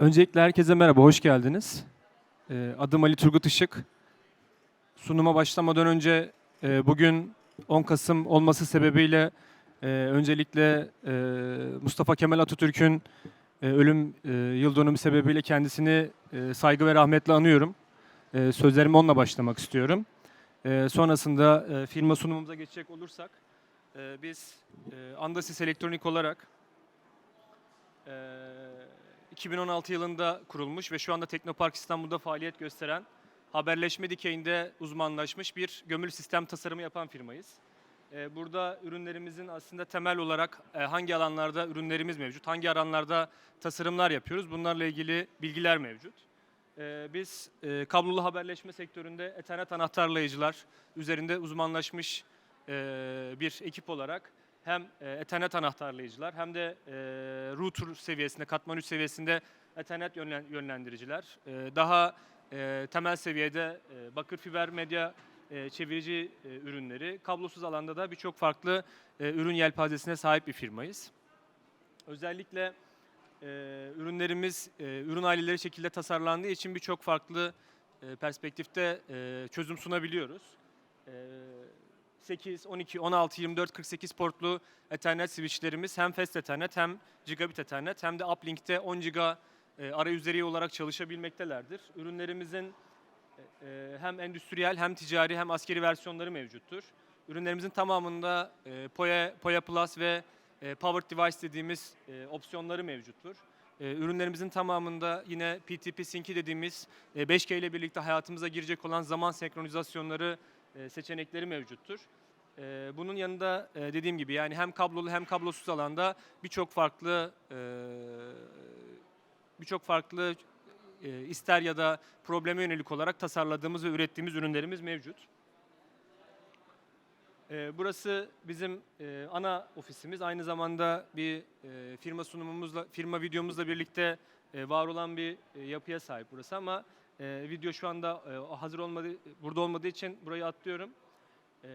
Öncelikle herkese merhaba, hoş geldiniz. Ee, Adım Ali Turgut Işık. Sunuma başlamadan önce e, bugün 10 Kasım olması sebebiyle e, öncelikle e, Mustafa Kemal Atatürk'ün ölüm yıl dönümü sebebiyle kendisini saygı ve rahmetle anıyorum. Sözlerime onunla başlamak istiyorum. Sonrasında firma sunumumuza geçecek olursak, biz Andasis Elektronik olarak 2016 yılında kurulmuş ve şu anda Teknopark İstanbul'da faaliyet gösteren haberleşme dikeyinde uzmanlaşmış bir gömülü sistem tasarımı yapan firmayız. Ee, Burada ürünlerimizin aslında temel olarak e, hangi alanlarda ürünlerimiz mevcut, hangi alanlarda tasarımlar yapıyoruz bunlarla ilgili bilgiler mevcut. Ee, Biz e, kablolu haberleşme sektöründe Ethernet anahtarlayıcılar üzerinde uzmanlaşmış e, bir ekip olarak hem e, Ethernet anahtarlayıcılar hem de e, router seviyesinde, katman 3 seviyesinde Ethernet yönlen- yönlendiriciler. E, daha temel seviyede bakır fiber medya çevirici ürünleri, kablosuz alanda da birçok farklı ürün yelpazesine sahip bir firmayız. Özellikle ürünlerimiz ürün aileleri şekilde tasarlandığı için birçok farklı perspektifte çözüm sunabiliyoruz. E, 8, 12, 16, 24, 48 portlu Ethernet switchlerimiz hem Fast Ethernet hem Gigabit Ethernet hem de Uplink'te 10 giga e, arayüzleri olarak çalışabilmektelerdir. Ürünlerimizin e, hem endüstriyel hem ticari hem askeri versiyonları mevcuttur. Ürünlerimizin tamamında e, POA Plus ve e, Power Device dediğimiz e, opsiyonları mevcuttur. E, ürünlerimizin tamamında yine PTP Sync dediğimiz e, 5G ile birlikte hayatımıza girecek olan zaman senkronizasyonları e, seçenekleri mevcuttur. E, bunun yanında e, dediğim gibi yani hem kablolu hem kablosuz alanda birçok farklı e, birçok farklı e, ister ya da probleme yönelik olarak tasarladığımız ve ürettiğimiz ürünlerimiz mevcut. E, burası bizim e, ana ofisimiz. Aynı zamanda bir e, firma sunumumuzla, firma videomuzla birlikte e, var olan bir e, yapıya sahip burası ama e, video şu anda e, hazır olmadığı, burada olmadığı için burayı atlıyorum. E,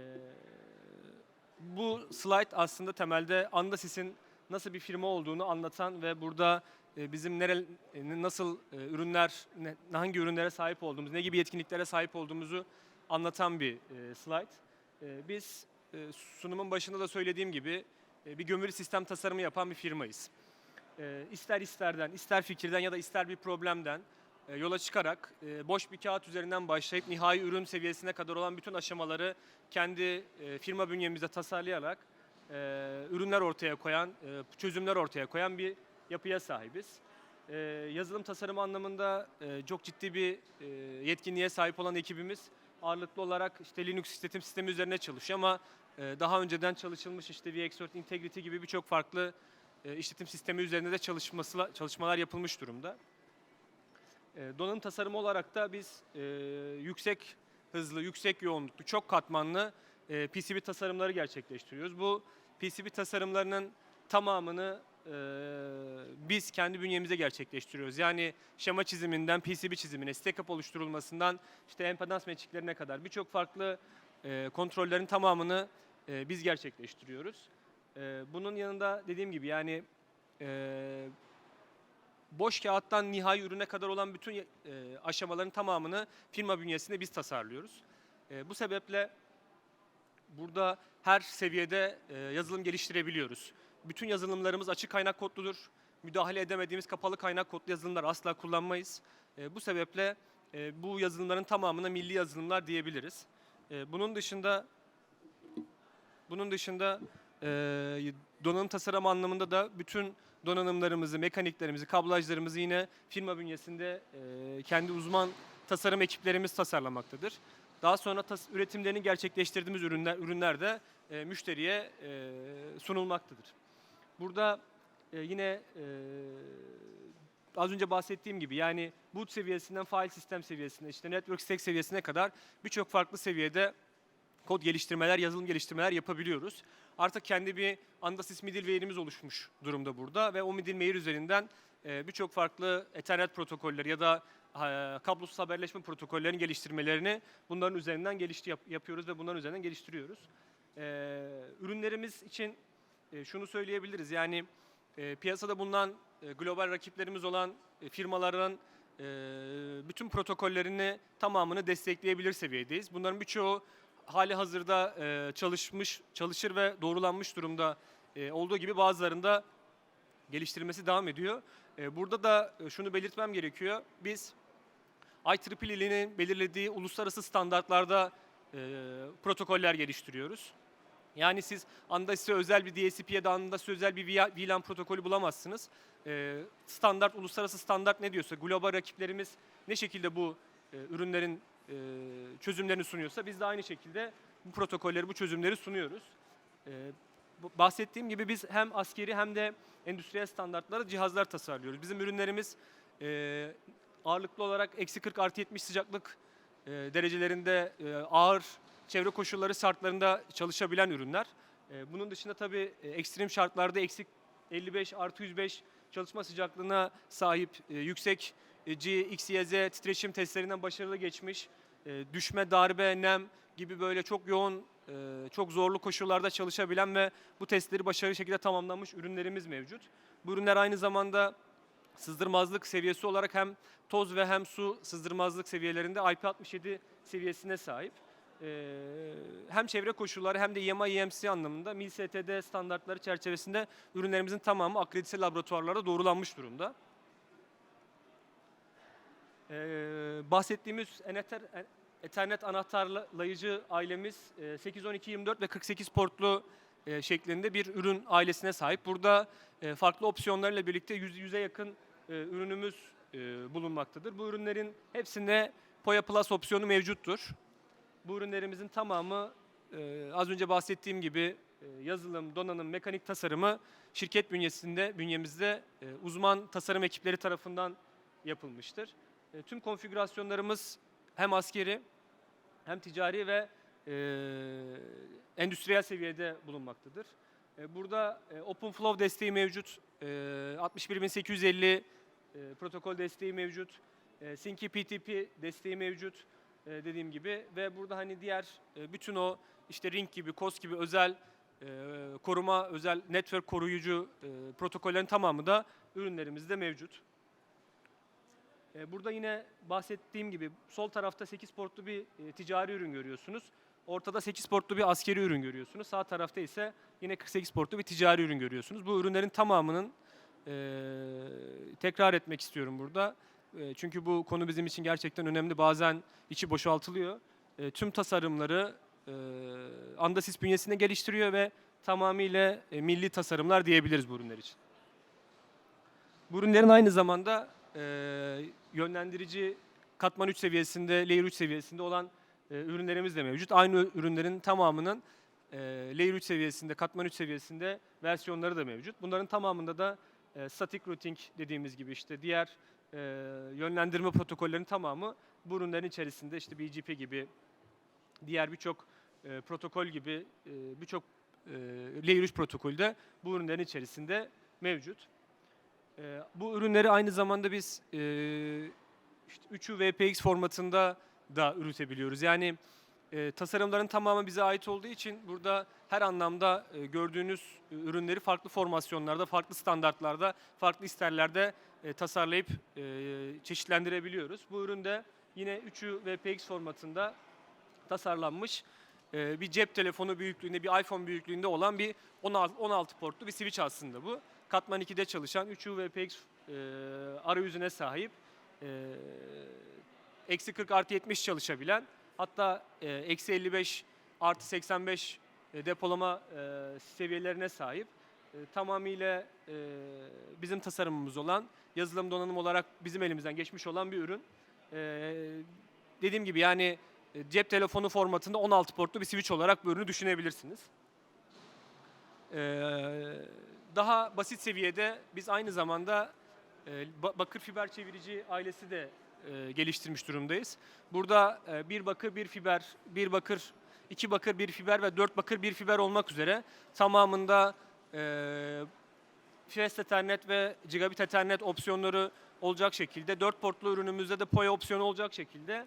bu slide aslında temelde Andasis'in nasıl bir firma olduğunu anlatan ve burada e, bizim nere, e, nasıl e, ürünler, hangi ürünlere sahip olduğumuz, ne gibi yetkinliklere sahip olduğumuzu anlatan bir e, slide. E, Biz sunumun başında da söylediğim gibi bir gömülü sistem tasarımı yapan bir firmayız. İster isterden, ister fikirden ya da ister bir problemden yola çıkarak e, boş bir kağıt üzerinden başlayıp nihai ürün seviyesine kadar olan bütün aşamaları kendi e, firma bünyemizde tasarlayarak e, ürünler ortaya koyan, e, çözümler ortaya koyan bir yapıya sahibiz. E, yazılım tasarımı anlamında e, çok ciddi bir e, yetkinliğe sahip olan ekibimiz ağırlıklı olarak işte Linux işletim sistemi üzerine çalışıyor ama e, daha önceden çalışılmış işte VxWorks Integrity gibi birçok farklı e, işletim sistemi üzerinde de çalışması, çalışmalar yapılmış durumda. E, donanım tasarımı olarak da biz e, yüksek hızlı, yüksek yoğunluklu, çok katmanlı e, PCB tasarımları gerçekleştiriyoruz. Bu PCB tasarımlarının tamamını e, biz kendi bünyemize gerçekleştiriyoruz. Yani şema çiziminden PCB çizimine, stack-up oluşturulmasından işte empedans metriklerine kadar birçok farklı e, kontrollerin tamamını e, biz gerçekleştiriyoruz. E, bunun yanında dediğim gibi yani e, boş kağıttan nihai ürüne kadar olan bütün e, aşamaların tamamını firma bünyesinde biz tasarlıyoruz. E, bu sebeple burada her seviyede e, yazılım geliştirebiliyoruz. Bütün yazılımlarımız açık kaynak kodludur. Müdahale edemediğimiz kapalı kaynak kodlu yazılımlar asla kullanmayız. E, bu sebeple e, bu yazılımların tamamına milli yazılımlar diyebiliriz. E, bunun dışında bunun dışında e, donanım tasarım anlamında da bütün donanımlarımızı, mekaniklerimizi, kablajlarımızı yine firma bünyesinde e, kendi uzman tasarım ekiplerimiz tasarlamaktadır. Daha sonra tas- üretimlerini gerçekleştirdiğimiz ürünler, ürünler de e, müşteriye e, sunulmaktadır. Burada e, yine e, az önce bahsettiğim gibi yani boot seviyesinden fail sistem seviyesine, işte network stack seviyesine kadar birçok farklı seviyede kod geliştirmeler, yazılım geliştirmeler yapabiliyoruz. Artık kendi bir Andasis middleware'imiz oluşmuş durumda burada ve o middleware üzerinden e, birçok farklı Ethernet protokolleri ya da e, kablosuz haberleşme protokollerinin geliştirmelerini bunların üzerinden gelişti yap- yapıyoruz ve bunların üzerinden geliştiriyoruz. E, ürünlerimiz için şunu söyleyebiliriz yani piyasada bulunan global rakiplerimiz olan firmaların bütün protokollerini tamamını destekleyebilir seviyedeyiz. Bunların birçoğu hali hazırda e, çalışmış, çalışır ve doğrulanmış durumda e, olduğu gibi bazılarında geliştirilmesi devam ediyor. E, burada da e, şunu belirtmem gerekiyor. Biz IEEE'nin belirlediği uluslararası standartlarda e, protokoller geliştiriyoruz. Yani siz anda size özel bir DSP ya da anda size özel bir VLAN protokolü bulamazsınız. E, standart, uluslararası standart ne diyorsa, global rakiplerimiz ne şekilde bu e, ürünlerin e, çözümlerini sunuyorsa biz de aynı şekilde bu protokolleri, bu çözümleri sunuyoruz. E, bahsettiğim gibi biz hem askeri hem de endüstriyel standartlara cihazlar tasarlıyoruz. Bizim ürünlerimiz e, ağırlıklı olarak eksi 40 artı 70 sıcaklık e, derecelerinde e, ağır çevre koşulları şartlarında çalışabilen ürünler. E, bunun dışında tabii e, ekstrem şartlarda eksi 55 artı 105 çalışma sıcaklığına sahip e, yüksek e, G, X, Y, Z titreşim testlerinden başarılı geçmiş, e, düşme, darbe, nem gibi böyle çok yoğun, e, çok zorlu koşullarda çalışabilen ve bu testleri başarılı şekilde tamamlanmış ürünlerimiz mevcut. Bu ürünler aynı zamanda sızdırmazlık seviyesi olarak hem toz ve hem su sızdırmazlık seviyelerinde IP67 seviyesine sahip. Ee, hem çevre koşulları hem de IMA EMC anlamında MIL-STD standartları çerçevesinde ürünlerimizin tamamı akredite laboratuvarlarda doğrulanmış durumda. Ee, bahsettiğimiz Ether- Ethernet anahtarlayıcı ailemiz e, 8, 12, 24 ve 48 portlu e, şeklinde bir ürün ailesine sahip. Burada e, farklı opsiyonlarla birlikte 100 yüze yakın e, ürünümüz e, bulunmaktadır. Bu ürünlerin hepsinde Poya Plus opsiyonu mevcuttur. Bu ürünlerimizin tamamı e, az önce bahsettiğim gibi e, yazılım, donanım, mekanik tasarımı şirket bünyesinde, bünyemizde e, uzman tasarım ekipleri tarafından yapılmıştır. E, tüm konfigürasyonlarımız hem askeri hem ticari ve e, endüstriyel seviyede bulunmaktadır. E, burada e, OpenFlow desteği mevcut, e, 61850 e, protokol desteği mevcut, e, Sync PTP desteği mevcut e, dediğim gibi ve burada hani diğer e, bütün o işte Ring gibi, COS gibi özel e, koruma, özel network koruyucu e, protokollerin tamamı da ürünlerimizde mevcut. E, Burada yine bahsettiğim gibi sol tarafta 8 portlu bir e, ticari ürün görüyorsunuz. Ortada 8 portlu bir askeri ürün görüyorsunuz. Sağ tarafta ise yine 48 portlu bir ticari ürün görüyorsunuz. Bu ürünlerin tamamının e, tekrar etmek istiyorum burada. Çünkü bu konu bizim için gerçekten önemli. Bazen içi boşaltılıyor. Tüm tasarımları Andasis bünyesinde geliştiriyor ve tamamıyla milli tasarımlar diyebiliriz bu ürünler için. Bu ürünlerin aynı zamanda e, yönlendirici katman 3 seviyesinde, layer 3 seviyesinde olan e, ürünlerimiz de mevcut. Aynı ürünlerin tamamının e, layer 3 seviyesinde, katman 3 seviyesinde versiyonları da mevcut. Bunların tamamında da e, static routing dediğimiz gibi işte diğer e, yönlendirme protokollerinin tamamı bu ürünlerin içerisinde işte BGP gibi diğer birçok e, protokol gibi e, birçok e, layer 3 protokolü de bu ürünlerin içerisinde mevcut. E, bu ürünleri aynı zamanda biz e, işte 3'ü VPX formatında da üretebiliyoruz. Yani e, tasarımların tamamı bize ait olduğu için burada her anlamda e, gördüğünüz ürünleri farklı formasyonlarda, farklı standartlarda, farklı isterlerde e, tasarlayıp e, çeşitlendirebiliyoruz. Bu üründe yine 3'ü VPX formatında tasarlanmış e, bir cep telefonu büyüklüğünde, bir iPhone büyüklüğünde olan bir 16, 16 portlu bir switch aslında bu. Katman 2'de çalışan 3U VPX e, arayüzüne sahip, e, eksi 40 artı 70 çalışabilen, hatta e, eksi 55 artı 85 e, depolama e, seviyelerine sahip. E, tamamıyla e, bizim tasarımımız olan, yazılım donanım olarak bizim elimizden geçmiş olan bir ürün. E, dediğim gibi yani cep telefonu formatında 16 portlu bir switch olarak bu ürünü düşünebilirsiniz. Ee, daha basit seviyede biz aynı zamanda e, ba- bakır fiber çevirici ailesi de e, geliştirmiş durumdayız. Burada e, bir bakır, bir fiber, bir bakır, iki bakır, bir fiber ve dört bakır, bir fiber olmak üzere tamamında Fast Ethernet ve Gigabit Ethernet opsiyonları olacak şekilde, dört portlu ürünümüzde de POE opsiyonu olacak şekilde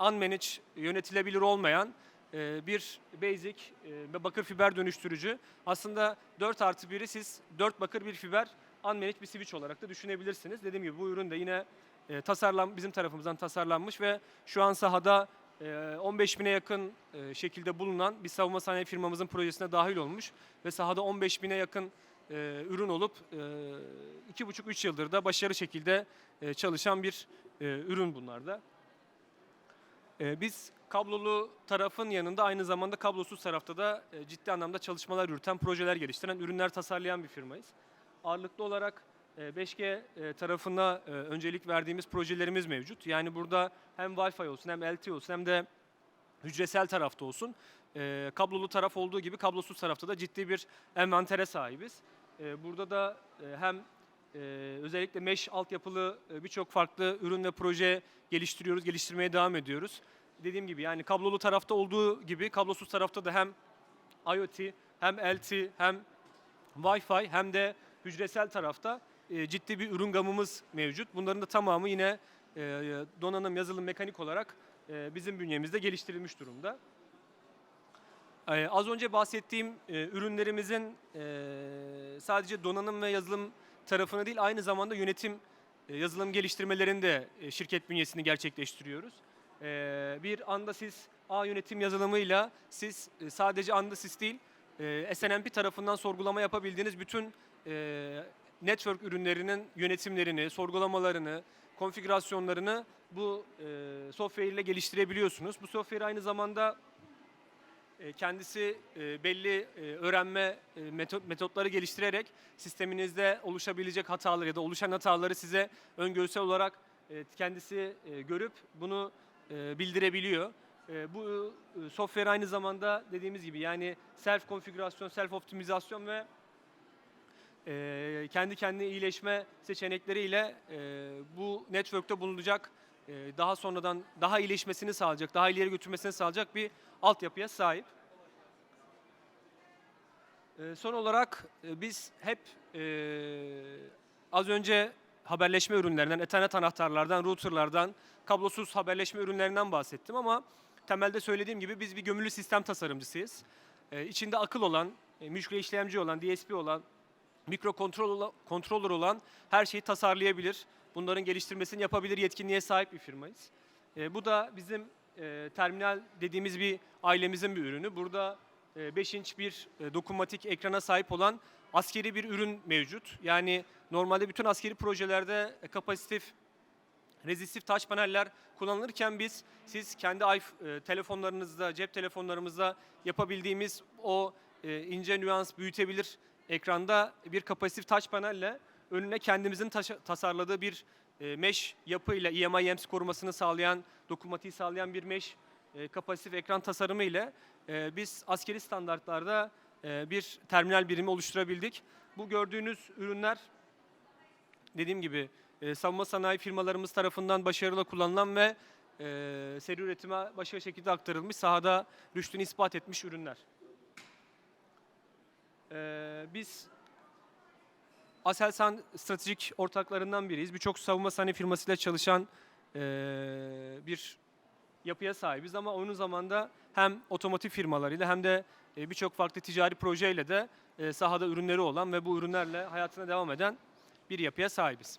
unmanaged, yönetilebilir olmayan bir basic e, bakır fiber dönüştürücü. Aslında 4 artı 1'i siz 4 bakır bir fiber unmanaged bir switch olarak da düşünebilirsiniz. Dediğim gibi bu ürün de yine e, tasarlan bizim tarafımızdan tasarlanmış ve şu an sahada e, 15 bine yakın e, şekilde bulunan bir savunma sanayi firmamızın projesine dahil olmuş ve sahada 15 bine yakın e, ürün olup e, 2,5-3 yıldır da başarılı şekilde e, çalışan bir e, ürün bunlar da. E, biz kablolu tarafın yanında aynı zamanda kablosuz tarafta da e, ciddi anlamda çalışmalar yürüten, projeler geliştiren, ürünler tasarlayan bir firmayız. Ağırlıklı olarak e, 5G e, tarafına e, öncelik verdiğimiz projelerimiz mevcut. Yani burada hem Wi-Fi olsun hem LTE olsun hem de hücresel tarafta olsun. Kablolu taraf olduğu gibi kablosuz tarafta da ciddi bir envantere sahibiz. Burada da hem özellikle mesh altyapılı birçok farklı ürün ve proje geliştiriyoruz, geliştirmeye devam ediyoruz. Dediğim gibi yani kablolu tarafta olduğu gibi kablosuz tarafta da hem IoT hem LTE hem Wi-Fi hem de hücresel tarafta e, ciddi bir ürün gamımız mevcut. Bunların da tamamı yine e, donanım, yazılım, mekanik olarak e, bizim bünyemizde geliştirilmiş durumda. E, az önce bahsettiğim e, ürünlerimizin e, sadece donanım ve yazılım tarafını değil aynı zamanda yönetim e, yazılım geliştirmelerini de e, şirket bünyesini gerçekleştiriyoruz. E, bir anda siz A yönetim yazılımıyla siz e, sadece anda siz değil e, SNMP tarafından sorgulama yapabildiğiniz bütün e, network ürünlerinin yönetimlerini, sorgulamalarını, konfigürasyonlarını bu software ile geliştirebiliyorsunuz. Bu software aynı zamanda kendisi belli öğrenme metot, metotları geliştirerek sisteminizde oluşabilecek hataları ya da oluşan hataları size öngörüsel olarak kendisi görüp bunu e, bildirebiliyor. E, bu e, software aynı zamanda dediğimiz gibi yani self konfigürasyon, self optimizasyon ve e, kendi kendine iyileşme seçenekleriyle e, bu network'te bulunacak daha sonradan daha iyileşmesini sağlayacak, daha ileri götürmesini sağlayacak bir altyapıya sahip. Son olarak biz hep az önce haberleşme ürünlerinden, Ethernet anahtarlardan, routerlardan, kablosuz haberleşme ürünlerinden bahsettim ama temelde söylediğim gibi biz bir gömülü sistem tasarımcısıyız. E, içinde akıl olan, e, işlemci olan, DSP olan, mikro kontrol ola- controller olan her şeyi tasarlayabilir. Bunların geliştirmesini yapabilir yetkinliğe sahip bir firmayız. E, bu da bizim e, terminal dediğimiz bir ailemizin bir ürünü. Burada 5 inç bir e, dokunmatik ekrana sahip olan askeri bir ürün mevcut. Yani normalde bütün askeri projelerde e, kapasitif rezistif taş paneller kullanılırken biz siz kendi iPh- e, telefonlarınızda, cep telefonlarımızda yapabildiğimiz o e, ince nüans büyütebilir ekranda bir kapasitif taş panelle önüne kendimizin tasarladığı bir e, mesh yapıyla EMI EMS korumasını sağlayan, dokunmatiği sağlayan bir mesh kapasitif ekran tasarımı ile biz askeri standartlarda bir terminal birimi oluşturabildik. Bu gördüğünüz ürünler dediğim gibi e, savunma sanayi firmalarımız tarafından başarılı kullanılan ve e, seri üretime başarılı şekilde aktarılmış, sahada rüştünü ispat etmiş ürünler. E, biz Aselsan stratejik ortaklarından biriyiz. Birçok savunma sanayi firmasıyla çalışan e, bir yapıya sahibiz ama onun zamanda hem otomotiv firmalarıyla hem de e, birçok farklı ticari projeyle de e, sahada ürünleri olan ve bu ürünlerle hayatına devam eden bir yapıya sahibiz.